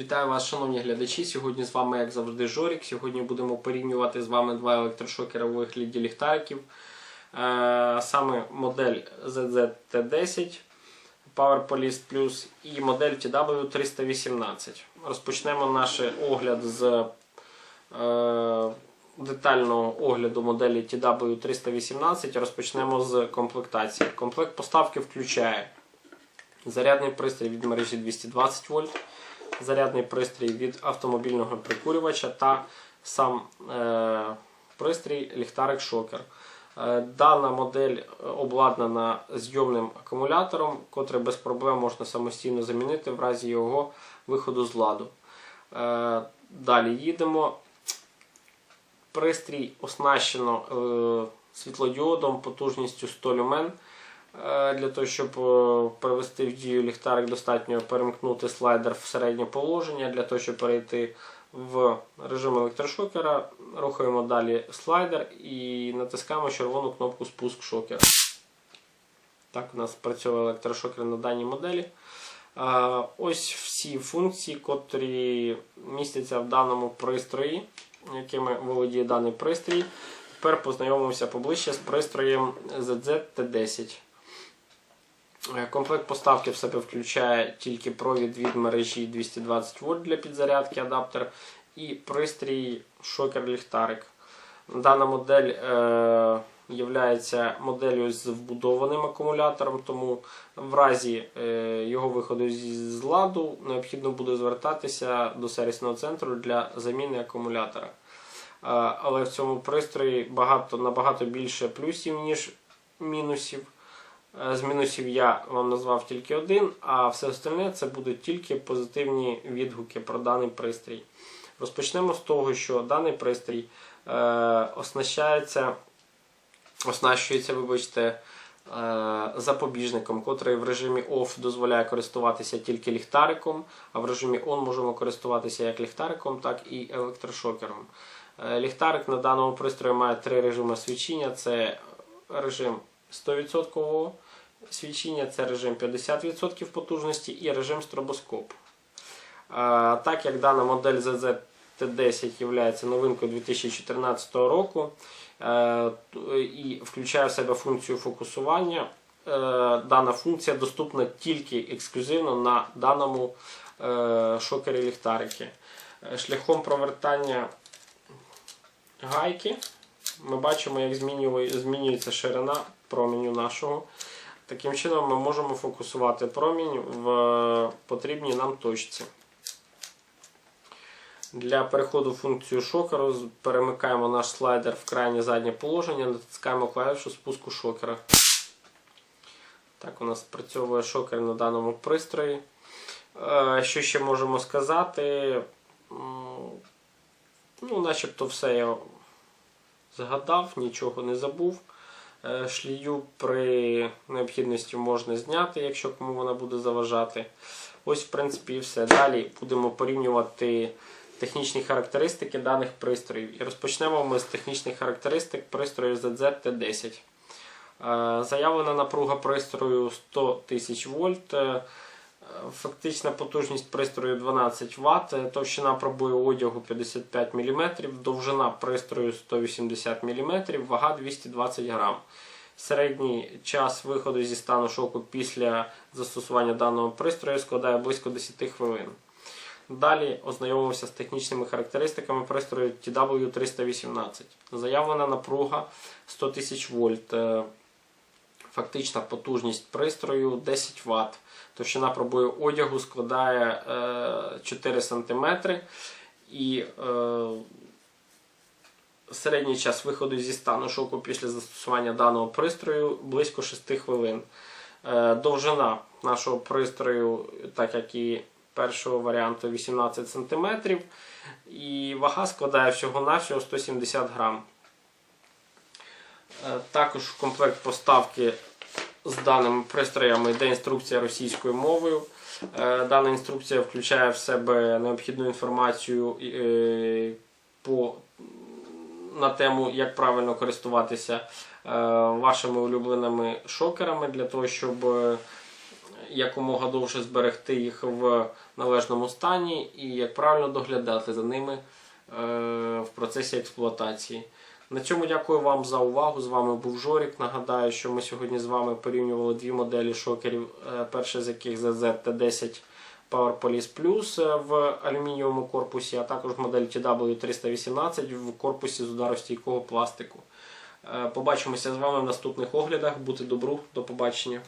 Вітаю вас, шановні глядачі. Сьогодні з вами, як завжди, Жорік. Сьогодні будемо порівнювати з вами два електрошокери у вигляді ліхтариків. Е, Саме модель ZZT10 Power Police Plus і модель TW318. Розпочнемо наш огляд з е, детального огляду моделі TW318. Розпочнемо з комплектації. Комплект поставки включає зарядний пристрій від мережі 220 вольт зарядний пристрій від автомобільного прикурювача та сам е, пристрій ліхтарик шокер. Е, Дана модель обладнана зйомним акумулятором, котрий без проблем можна самостійно замінити в разі його виходу з ладу. Е, Далі їдемо. Пристрій оснащено світлодіодом потужністю 100 люмен. Е, Для того, щоб е, привести в дію ліхтарик, достатньо перемкнути слайдер в середнє положення. Для того, щоб перейти в режим електрошокера, рухаємо далі слайдер і натискаємо червону кнопку спуск шокера. Так у нас працює електрошокер на даній моделі. Е, Ось всі функції, котрі містяться в даному пристрої, якими володіє даний пристрій. Тепер познайомимося поближче з пристроєм ZZ-T10. Е, Комплект поставки в себе включає тільки провід від мережі 220 вольт для підзарядки адаптер і пристрій шокер-ліхтарик. Дана модель е, є моделлю з вбудованим акумулятором, тому в разі е, його виходу з ладу необхідно буде звертатися до сервісного центру для заміни акумулятора. Е, але в цьому пристрої багато, набагато більше плюсів, ніж мінусів. Е, З мінусів я вам назвав тільки один, а все остальне це будуть тільки позитивні відгуки про даний пристрій. Розпочнемо з того, що даний пристрій е, оснащається, оснащується, вибачте, е, запобіжником, котрий в режимі OFF дозволяє користуватися тільки ліхтариком, а в режимі ON можемо користуватися як ліхтариком, так і електрошокером. Ліхтарик на даному пристрої має три режими свічення: це режим 100% свічення, це режим 50% потужності і режим стробоскоп. А, Так як дана модель ZZ-T10 є новинкою 2014 року е, і включає в себе функцію фокусування, е, дана функція доступна тільки ексклюзивно на даному е, шокері ліхтарики. Шляхом провертання гайки ми бачимо, як змінюється ширина променю нашого. Таким чином ми можемо фокусувати промінь в потрібній нам точці. Для переходу в функцію шокеру перемикаємо наш слайдер в крайнє заднє положення, натискаємо клавішу спуску шокера. Так у нас працює шокер на даному пристрої. Е, Що ще можемо сказати? Ну, начебто все я згадав, нічого не забув. Е, Шлію при необхідності можна зняти, якщо кому вона буде заважати. Ось, в принципі, і все. Далі будемо порівнювати технічні характеристики даних пристроїв. І розпочнемо ми з технічних характеристик пристрою ZZ-T10. Е, Заявлена напруга пристрою 100 000 вольт. Е, Фактична потужність пристрою 12 Вт, товщина пробою одягу 55 мм, довжина пристрою 180 мм, вага 220 г. Середній час виходу зі стану шоку після застосування даного пристрою складає близько 10 хвилин. Далі ознайомимося з технічними характеристиками пристрою TW318. Заявлена напруга 100 тисяч вольт. Е, Фактична потужність пристрою 10 Вт. Товщина пробою одягу складає е, 4 см. І е, середній час виходу зі стану шоку після застосування даного пристрою близько 6 хвилин. Е, довжина нашого пристрою, так як і першого варіанту, 18 см. І вага складає всього-навсього 170 грам. Е, Також в комплект поставки з даними пристроями йде інструкція російською мовою. Е, Дана інструкція включає в себе необхідну інформацію е, по, на тему, як правильно користуватися вашими улюбленими шокерами, для того, щоб якомога довше зберегти їх в належному стані і як правильно доглядати за ними в процесі експлуатації. На цьому дякую вам за увагу. З вами був Жорік. Нагадаю, що ми сьогодні з вами порівнювали дві моделі шокерів, е, перша з яких ZZ-T10 Power Police Plus е, в алюмінієвому корпусі, а також модель TW318 в корпусі з ударостійкого пластику. Е, Побачимося з вами в наступних оглядах. Бути добру, до побачення.